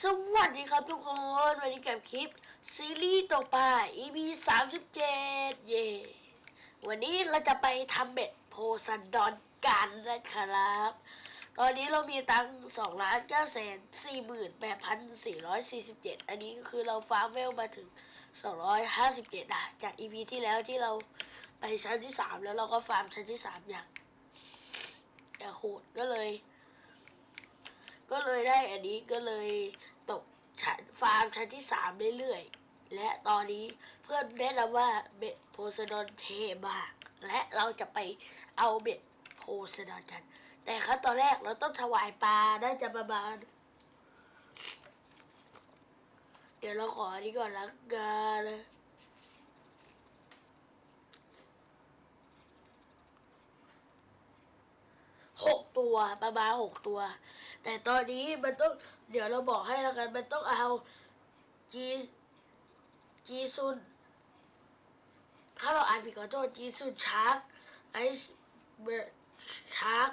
สวัสดีครับทุกคน วันนี้กับคลิป ซีรีส์ต่อไป EP 37 เย่วันนี้เราจะไปทำเบ็ดโพซันดอนกันนะครับ ตอนนี้เรามีตังสองล้านเก้าแสนสี่หมื่นแปดพันสี่ร้อยสี่สิบเจ็ดอันนี้คือเราฟาร์มเวลมาถึงสองร้อยห้าสิบเจ็ดนะจาก EP ที่แล้วที่เราไปชั้นที่สามแล้วเราก็ฟาร์มชั้นที่สามอย่างอย่างโหดก็เลย ก็เลยได้อันนี้ก็เลยตกชั้นฟาร์มชั้นที่สามเรื่อยๆ และตอนนี้เพื่อนแนะนำว่าเบ็ดโพไซดอนเทมาก และเราจะไปเอาเบ็ดโพไซดอนกัน แต่ขั้นตอนแรกเราต้องถวายปลาน่าจะประมาณเดี๋ยวเราขออันนี้ก่อนละกันหก ตัวประมาณหกตัว แต่ตอนนี้มันต้องเดี๋ยวเราบอกให้แล้วกัน มันต้องเอาจีจีซุนถ้าเราอ่านผิดขอโทษจีซุนชาร์กไอซ์เบอร์ชาร์ก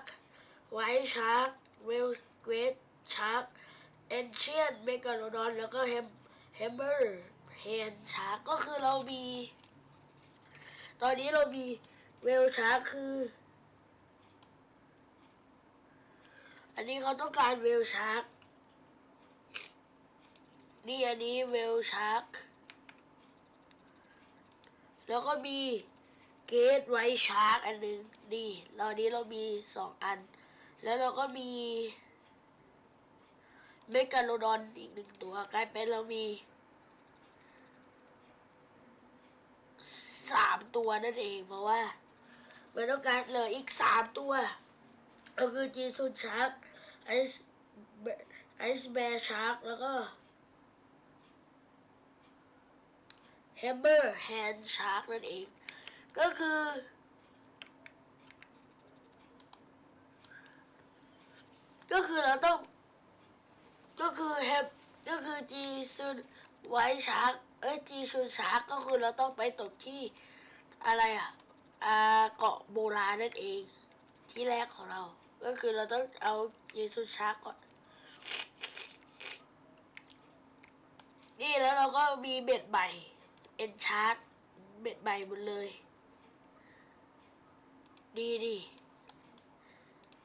ไวชาร์กเวลเกรดชาร์กเอนเชียนเมกาโลดอนแล้วก็แฮมแฮมเบอร์เฮนชาร์กก็คือเรามี ตอนนี้เรามีเวลชาร์กคือ อันนี้เขาต้องการเวลชาร์กนี่อันนี้เวลชาร์กแล้วก็มีเกตไวชาร์กอันหนึ่งนี่ตอนนี้เรามีสองอัน แล้วเราก็มีเมกาโลดอนอีกหนึ่งตัวกลายเป็นเรามีสามตัวนั่นเองเพราะว่ามันต้องการเหลืออีกสามตัวก็คือจีซูนชาร์ก ไอซ์ไอซ์แบร์ชาร์กแล้วก็แฮมเบอร์แฮนชาร์กนั่นเอง ก็คือ ก็คือเราต้อง ก็คือแฮมก็คือจีซูนไวชาร์กเอ้ยจีซูนชาร์กก็คือเราต้องไปตกที่อะไรอะอ่าเกาะโบราณนั่นเองที่แรกของเรา ก็คือเราต้องเอาเยซูชาร์กก่อน นี่แล้วเราก็มีเบ็ดใบเอ็นชาร์ตเบ็ดใบหมดเลย ดีดี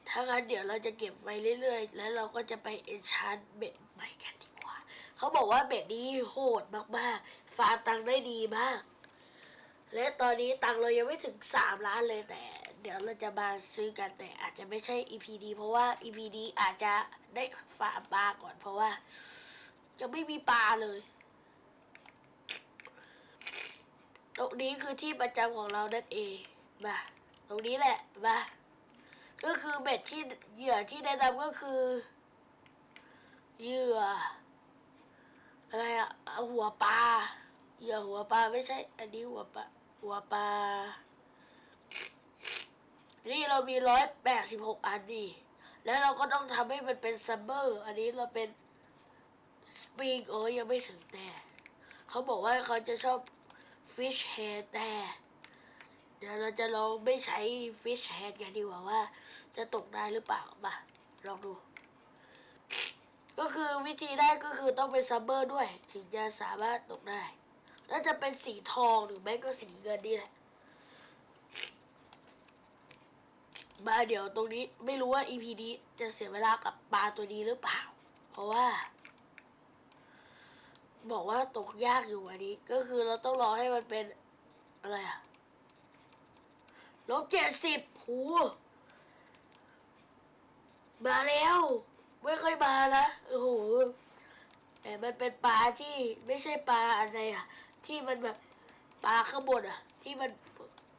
ถ้างั้นเดี๋ยวเราจะเก็บไว้เรื่อยๆ แล้วเราก็จะไปเอ็นชาร์ตเบ็ดใหม่กันดีกว่า เขาบอกว่าเบ็ดนี้โหดมากๆ ฟาร์มตังได้ดีมาก และตอนนี้ตังเรายังไม่ถึงสามล้านเลยแต่ เดี๋ยวเราจะมาซื้อกันแต่อาจจะไม่ใช่ EP ดีเพราะว่า EP ดีอาจจะได้ฝาปลาก่อนเพราะว่ายังไม่มีปลาเลยตรงนี้คือที่ประจำของเรานั่นเองมาตรงนี้แหละมาก็คือเบ็ดที่เหยื่อที่แนะนำก็คือ เหยื่อ อะไรอะหัวปลาเหยื่อหัวปลาไม่ใช่ อันนี้หัวปลาหัวปลา นี่เรามีร้อยแปดสิบหกอันนี่ แล้วเราก็ต้องทำให้มันเป็นซัมเมอร์ อันนี้เราเป็นสปริงโอ้ยยังไม่ถึงแต่ เขาบอกว่าเขาจะชอบฟิชแฮร์แต่ เดี๋ยวเราจะลองไม่ใช้ฟิชแฮร์กันดีกว่าว่า จะตกได้หรือเปล่ามาลองดู ก็คือวิธีได้ก็คือต้องเป็นซัมเมอร์ด้วย ถึงจะสามารถตกได้ แล้วจะเป็นสีทองหรือไม่ก็สีเงินนี่แหละ มาเดี๋ยวตรงนี้ไม่รู้ว่า EP นี้จะเสียเวลากับปลาตัวนี้หรือเปล่า เพราะว่า บอกว่าตกยากอยู่อันนี้ ก็คือเราต้องรอให้มันเป็นอะไรอะลบเจ็ดสิบหูมาแล้ว ไม่เคยมานะโอ้โหแต่มันเป็นปลาที่ไม่ใช่ปลาอะไรอะที่มันแบบปลาข้างบนอะที่มัน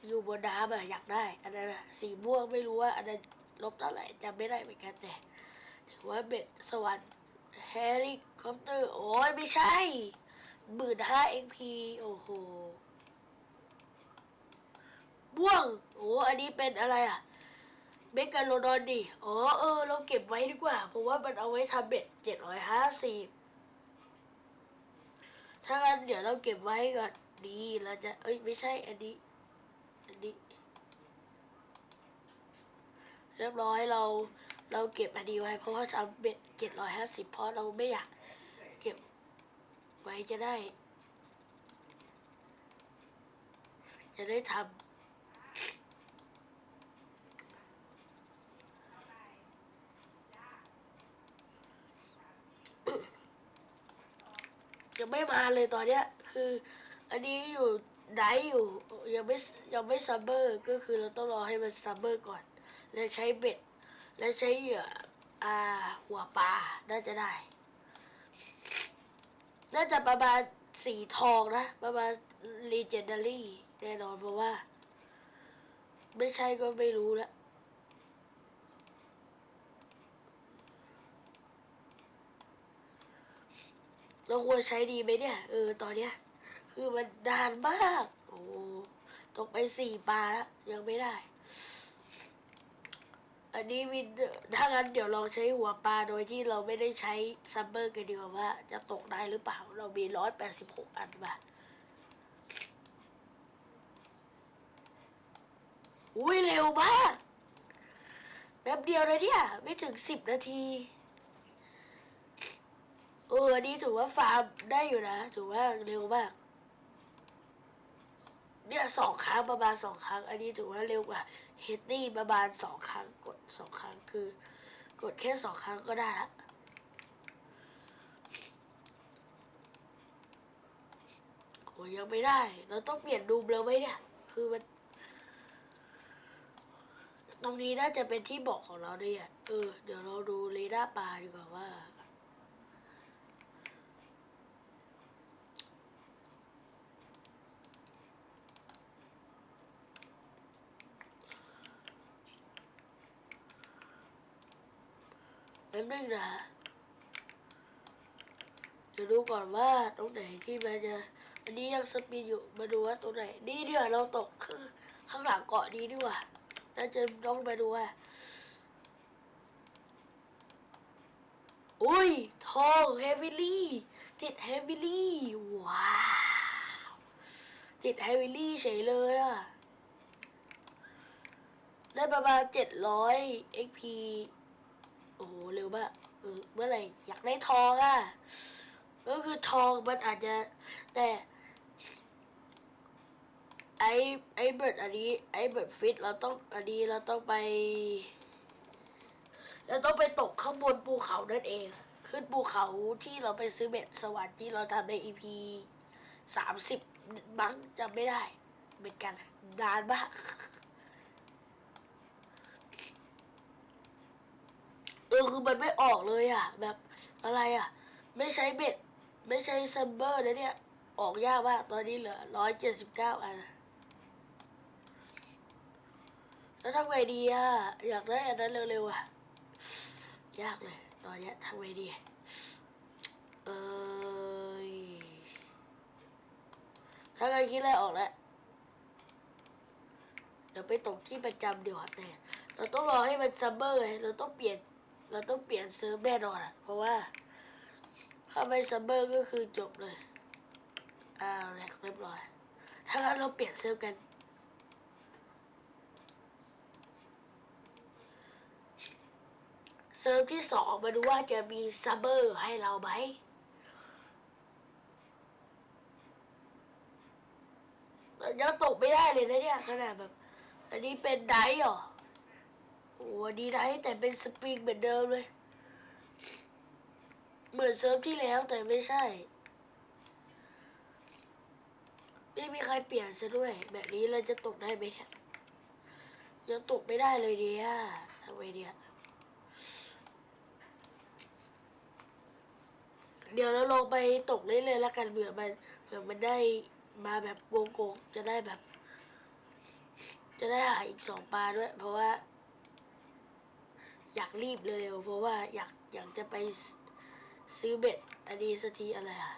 อยู่บนน้ำอะอยากได้ อันนั้นอะสีม่วงไม่รู้ว่าอันนั้นลบเท่าไหร่จำไม่ได้เหมือนกันแต่ ถือว่าเบ็ดสวรรค์แฮร์รี่คอปเตอร์ โอ้ยไม่ใช่หมื่นห้าเอ็งพีโอ้โหม่วงโอ้อันนี้เป็นอะไรอะเมกาโลดอนดิอ๋อเออ เราเก็บไว้ดีกว่า เพราะว่ามันเอาไว้ทำเบ็ดเจ็ดร้อยห้าสิบถ้างั้นเดี๋ยวเราเก็บไว้ก่อนดีเราจะ เอ้ย ไม่ใช่อันนี้ อันนี้เรียบร้อยเราเราเก็บอันนี้ไว้เพราะว่าทำเบ็ดเจ็ดร้อยห้าสิบเพราะเราไม่อยากเก็บไว้จะได้ จะได้ทำยังไม่มาเลยตอนเนี้ย คือ อันนี้อยู่ ไดฟ์อยู่ยังไม่ยังไม่ซัมเมอร์ก็คือเราต้องรอให้มันซัมเมอร์ก่อน แล้วใช้เบ็ด แล้วใช้เหยื่ออ่าหัวปลาน่าจะได้ น่าจะประมาณสีทองนะ ประมาณ legendary แน่นอนเพราะว่า ไม่ใช่ก็ไม่รู้แล้วเราควรใช้ดีไหมเนี่ย เออ ตอนเนี้ย คือมันนานมาก โอ้ตกไปสี่ปลาแล้ว ยังไม่ได้ อันนี้วินถ้างั้นเดี๋ยวลองใช้หัวปลาโดยที่เราไม่ได้ใช้ซัมเบอร์กันดีกว่าว่า จะตกได้หรือเปล่า เรามีร้อยแปดสิบหกอันมาอุ้ยเร็วมากแป๊บเดียวเลยเนี่ย ไม่ถึงสิบนาทีเอออันนี้ถือว่าฟาร์มได้อยู่นะ ถือว่าเร็วมาก เนี่ยสองครั้งประมาณสองครั้ง อันนี้ถือว่าเร็วกว่าเฮดดี้ประมาณสองครั้งกดสองครั้งคือ กดแค่สองครั้งก็ได้ละโอ้ยยังไม่ได้ เราต้องเปลี่ยนดูมแล้วไหมเนี่ย คือมัน ตรงนี้น่าจะเป็นที่บอกของเราเนี่ยเออ เดี๋ยวเราดูเรดาร์ปลาดีกว่าว่า ป๊บนึงนะเดี๋ยวดูก่อนว่าตรงไหนที่มันจะอันนี้ยังสปีดอยู่มาดูว่าตรงไหนนี่เดี๋ยวเราตกคือข้างหลังเกาะนี้ดีกว่าน่าจะต้องไปดูว่าอุ้ยทองเฮฟวิลี่ติดเฮฟวิลี่ว้าวติดเฮฟวิลี่เฉยเลยอะได้ประมาณเจ็ดร้อย XP โอ้โหเร็วมากเออเมื่อไหร่อยากได้ทองอะก็คือทองมันอาจจะแต่ไอไอเบิร์ดอันนี้ไอเบิร์ดฟิตเราต้องอันนี้เราต้องไปเราต้องไปตกข้างบนภูเขานั่นเอง ขึ้นภูเขาที่เราไปซื้อเบ็ดสวรรค์ที่เราทำใน EP สามสิบบังจำไม่ได้เหมือนกันนานมาก เออคือ มันไม่ออกเลยอะ แบบอะไรอะ ไม่ใช้เบ็ด ไม่ใช้ซัมเบอร์นะเนี่ย ออกยากมาก ตอนนี้เหลือร้อยเจ็ดสิบเก้าอัน แล้วทำไงดีอะ อยากได้อันนั้นเร็วๆอะ ยากเลย ตอนนี้ทำไงดี เอยถ้างั้นคิดอะไรออกแล้วเดี๋ยวไปตกที่ประจำเดี๋ยวแต่เราต้องรอให้มันซัมเมอร์ไงเราต้องเปลี่ยน เราต้องเปลี่ยนเซิร์ฟแน่นอนอะเพราะว่าถ้าไม่ซัมเมอร์ก็คือจบเลยอ้าวแหลกเรียบร้อยถ้างั้นเราเปลี่ยนเซิร์ฟกัน เซิร์ฟที่สองมาดูว่าจะมีซัมเมอร์ให้เราไหมยังตกไม่ได้เลยนะเนี่ยขนาดแบบ อันนี้เป็นไดเหรอ โอ้อันนี้ไดแต่เป็นสปริงเหมือนเดิมเลย เหมือนเซิร์ฟที่แล้วแต่ไม่ใช่ ไม่มีใครเปลี่ยนซะด้วย แบบนี้เราจะตกได้ไหมเนี่ยยังตกไม่ได้เลยเนี่ยทำไมเนี่ยเดี๋ยวเราลงไปตกเรื่อยๆแล้วกันเผื่อมันเผื่อมันได้มาแบบโกงๆจะได้แบบ จะได้หาอีกสองปลาด้วย เพราะว่า อยากรีบเร็วๆเพราะว่าอยากอยากจะไปซื้อเบ็ดอันนี้สักทีอะไรอะ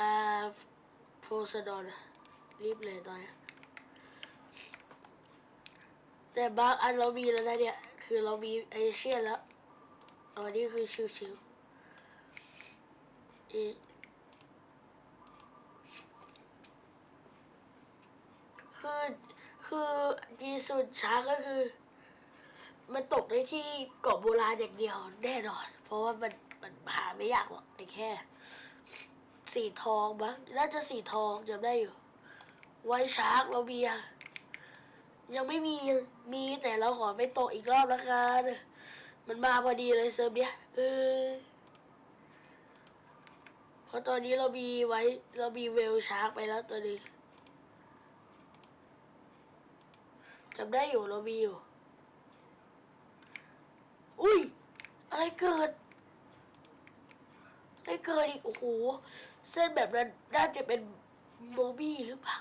อ่าโพสดอนรีบเลยตอนนี้แต่บางอันเรามีแล้วนะเนี่ย คือเรามีเอเชียนแล้วอันนี้คือชิวๆอีคือ คือดีสุดช้าก็คือ มันตกได้ที่เกาะโบราณอย่างเดียวแน่นอน เพราะว่ามันมันหาไม่ยากหรอกไอ้แค่ สีทองบ้างน่าจะสีทองจำได้อยู่ ไวชาร์กเรามีอะยังไม่มียังมีแต่เราขอไปตกอีกรอบละกันมันมาพอดีเลยเซิร์ฟเนี้ยเออเพราะตอนนี้เรามีไว้เรามีเวลชาร์กไปแล้วตัวนี้ จำได้อยู่เรามีอยู่ อุ้ย อะไรเกิด อะไรเกิดอีก โอ้โห เส้นแบบนั้นน่าจะเป็นโมบี้หรือเปล่า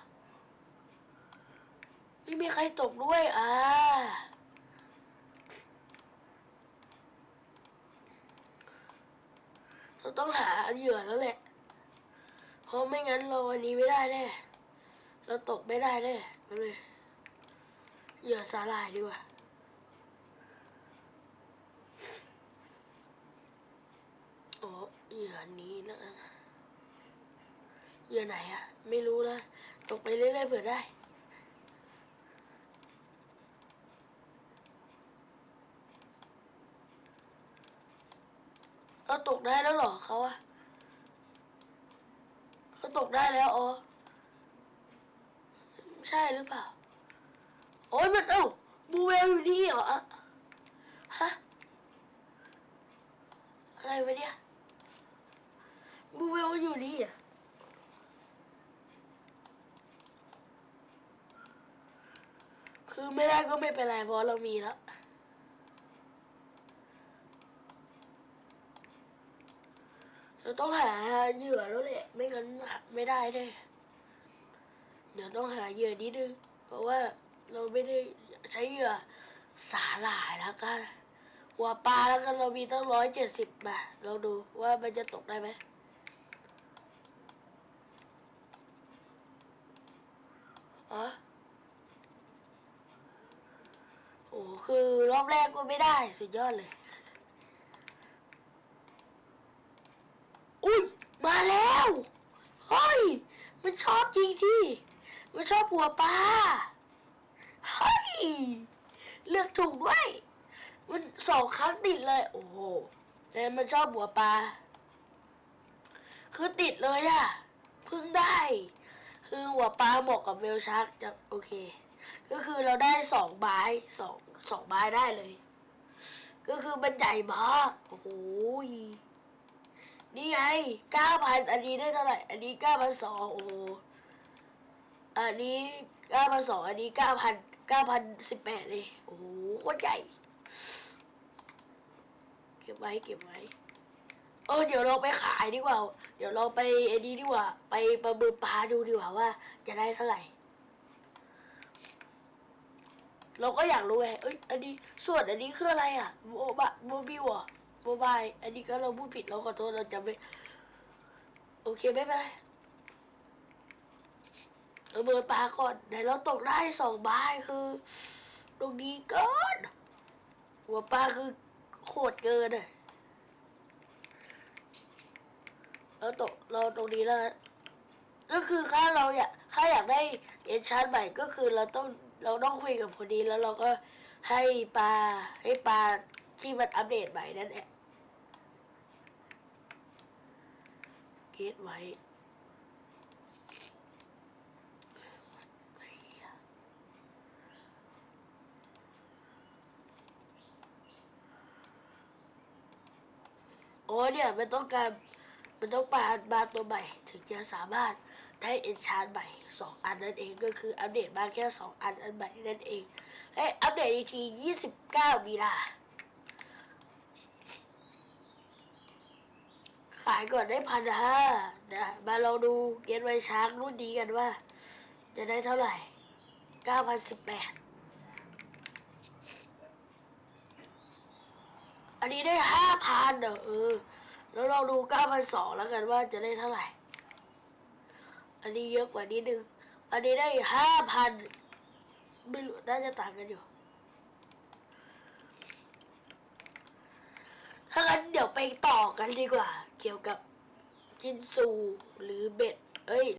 ไม่มีใครตกด้วย อ่าเราต้องหาเหยื่อแล้วแหละ เพราะไม่งั้นเราวันนี้ไม่ได้แน่ เราตกไม่ได้แน่ไปเลย เหยื่อสาหร่ายดีกว่าโอ้เหยื่อนี้นะเหยื่อไหนอะไม่รู้นะตกไปเรื่อยๆเผื่อได้เราตกได้แล้วหรอเขาอะเขาตกได้แล้วอ๋อใช่หรือเปล่า โอ้ยมันเอ้าบูเวลอยู่นี่เหรอฮะอะไรวะเนี่ยบูเวลอยู่นี่อะคือไม่ได้ก็ไม่เป็นไรเพราะเรามีแล้วเราต้องหาเหยื่อแล้วแหละไม่งั้นไม่ได้แน่เดี๋ยวต้องหาเหยื่อนิดนึงเพราะว่า เราไม่ได้ใช้เหยื่อสาหร่ายแล้วกัน หัวปลาแล้วกันเรามีตั้งร้อยเจ็ดสิบมาเราดูว่ามันจะตกได้ไหมอ๋อโอ้คือรอบแรกก็ไม่ได้ สุดยอดเลย อุ้ย มาแล้วเฮ้ย มันชอบจริงที่ มันชอบหัวปลา เฮ้ย เลือกถูกด้วย มัน สองครั้งติดเลย โอ้โหแต่มันชอบหัวปลา คือติดเลยอะเพิ่งได้ คือหัวปลาเหมาะกับเวลชักจะโอเค ก็คือเราได้สองใบสองสองใบได้เลย ก็คือมันใหญ่มากโอ้โหนี่ไงเก้าพันอันนี้ได้เท่าไหร่ อันนี้เก้าพันสองโอ้โหอันนี้เก้าพันสองอันนี้เก้าพันเก้าพันสิบแปดเลยโอ้โหโคตรใหญ่ ก็บไว้เก็บไว้ เออเดี๋ยวเราไปขายดีกว่า เดี๋ยวเราไปไอ้นี้ดีกว่า ไปประเมินปลาดูดีกว่าว่า จะได้เท่าไหร่ เราก็อยากรู้ไงเอ้ยอันนี้ส่วนอันนี้คืออะไรอะโมบะโมบิวอะโมบายอันนี้ก็เราพูดผิดเราขอโทษเราจะไม่โอเคไม่เป็นไรเราเบินปลาก่อนไหนเราตกได้สองใบคือตรงนี้เกินหัวปลาคือ โคตรเกินอะเราตกเราตรงนี้แล้วก็คือถ้าเราอยากถ้าอยากได้เอนชาร์ใหม่ก็คือเราต้องเราต้องคุยกับคนนี้แล้วเราก็ให้ปลาให้ปลาที่มันอัปเดตใหม่นั่นแหละเกตไว้ เนี่ยมันต้องการมันต้องปามาตัวใหม่ ถึงจะสามารถได้เอนชานใหม่ 2 อันนั่นเองก็คืออัปเดตมาแค่ 2 อันอันใหม่นั่นเองไออัปเดตอีกที29 มีนาขายก่อนได้พันห้านะมาลองดูเกณฑ์ไวช้างรุ่นนี้กันว่า จะได้เท่าไหร่ 9,018 นสิบแปดอันนี้ได้ห้าพันเออ แล้วเราดูเก้าพันสองแล้วกันว่าจะได้เท่าไหร่ อันนี้เยอะกว่านี้นึง อันนี้ได้ห้าพันไม่รู้น่าจะต่างกันอยู่ ถ้างั้นเดี๋ยวไปต่อกันดีกว่า เกี่ยวกับจินซูหรือเบ็ด เอ้ย